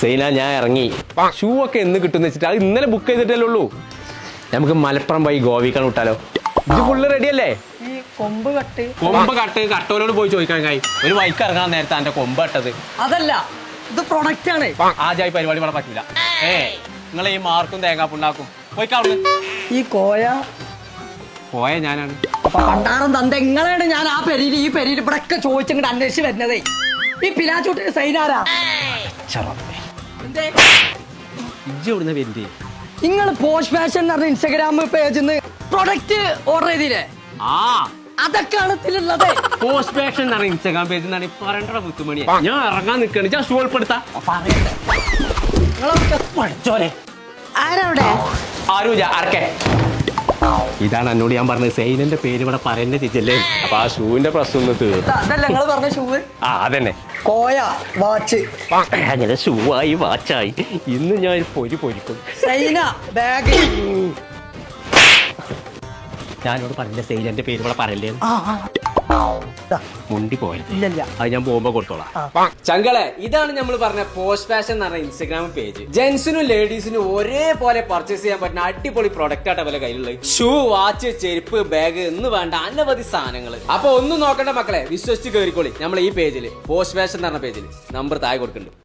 സൈന ഞാൻ ഇറങ്ങി. ഷൂ ഒക്കെ എന്ന് കിട്ടുന്ന വെച്ചിട്ട് അത് ഇന്നലെ ബുക്ക് ചെയ്തിട്ടല്ലേ ഉള്ളൂ. നമുക്ക് മലപ്പുറം പോയി ഗോവിക്കാൻ വിട്ടാലോ? ഇത് ഫുള്ള് റെഡി അല്ലേ? ഈ കൊമ്പ് കട്ട്. കൊമ്പ് കട്ട് കട്ടോലോട് പോയി ചോദിക്കാൻ കായി. ഒരു വൈക്ക് ഇറങ്ങാൻ നേരത്തെ എന്റെ കൊമ്പ് കട്ടത്. അതല്ല ഇത് പ്രൊഡക്റ്റ് ആണ്. ആജായി പരിപാടി ഇവിടെ പറ്റില്ല ഏ. നിങ്ങൾ ഈ മാർക്കും തേങ്ങാപ്പുണ്ടാക്കും പോയിക്കാവുന്നു ഈ കോയ. പോയ ഞാനാണ്. പണ്ടാറും തന്ത എങ്ങനെയാണ് ഞാൻ ആ പെരിയിൽ ഈ പെരിയിൽ ഇവിടെ ഒക്കെ ചോദിച്ചിങ്ങോട്ട് അന്വേഷിച്ച് വരുന്നതേ. ഈ പിലാച്ചൂട്ടിന് സൈനാരാ? ഇജ്ജ് ഇവിടുന്ന് വരുന്നേ? നിങ്ങൾ പോസ്റ്റ് ഫാഷൻ എന്ന് പറഞ്ഞ ഇൻസ്റ്റാഗ്രാം പേജിൽ നിന്ന് പ്രൊഡക്റ്റ് ഓർഡർ ചെയ്തില്ലേ? ആ. അതൊക്കെയാണ് ഇതിലുള്ളത്. പോസ്റ്റ് ഫാഷൻ എന്ന് പറഞ്ഞ ഇൻസ്റ്റാഗ്രാം പേജിൽ നിന്നാണ് പറയണ്ട മുത്തുമണി ഞാൻ ഇറങ്ങാൻ നിൽക്കണ പറയണ്ടേ. നിങ്ങളൊക്കെ പഠിച്ചോലെ ആരവിടെ? ആരൂജ അറക്കെ ഇതാണ് എന്നോട് ഞാൻ പറഞ്ഞത്. സൈനന്റെ പേര് ഇവിടെ പറയുന്ന ചേച്ചിയല്ലേ. അപ്പൊ ആ ഷൂവിന്റെ പ്രശ്നം ഒന്ന് തീർന്നു അതല്ല നിങ്ങൾ പറഞ്ഞ ഷൂവ്? ആ അതന്നെ. കോയ വാച്ച്. അങ്ങനെ ഷൂവായി വാച്ചായി. ഇന്ന് ഞാൻ ഒരു പൊരി പൊരിക്കും. സൈന ബാഗ്. ഞാനോട് പറഞ്ഞ സൈനന്റെ പേര് ഇവിടെ പറയല്ലേ മുണ്ടി പോയത്. ഇല്ലല്ല. അത് ഞാൻ പോകുമ്പോ കൊടുത്തോളാം. ചങ്കളെ ഇതാണ് നമ്മൾ പറഞ്ഞ പോസ്റ്റ് ഫാഷൻ എന്ന് പറഞ്ഞ ഇൻസ്റ്റാഗ്രാം പേജ് ജെന്റ്സിനും ലേഡീസിനും ഒരേപോലെ പർച്ചേസ് ചെയ്യാൻ പറ്റുന്ന അടിപൊളി പ്രൊഡക്റ്റ് ആയിട്ട് പോലെ കയ്യിലുള്ളത്. ഷൂ വാച്ച് ചെരുപ്പ് ബാഗ് എന്ന് വേണ്ട അനവധി സാധനങ്ങൾ അപ്പൊ ഒന്നും നോക്കണ്ട മക്കളെ വിശ്വസിച്ച് കയറിക്കോളി നമ്മൾ ഈ പേജിൽ പോസ്റ്റ് ഫാഷൻ എന്ന് പറഞ്ഞ പേജിൽ നമ്പർ താഴെ കൊടുക്കുന്നുണ്ട്.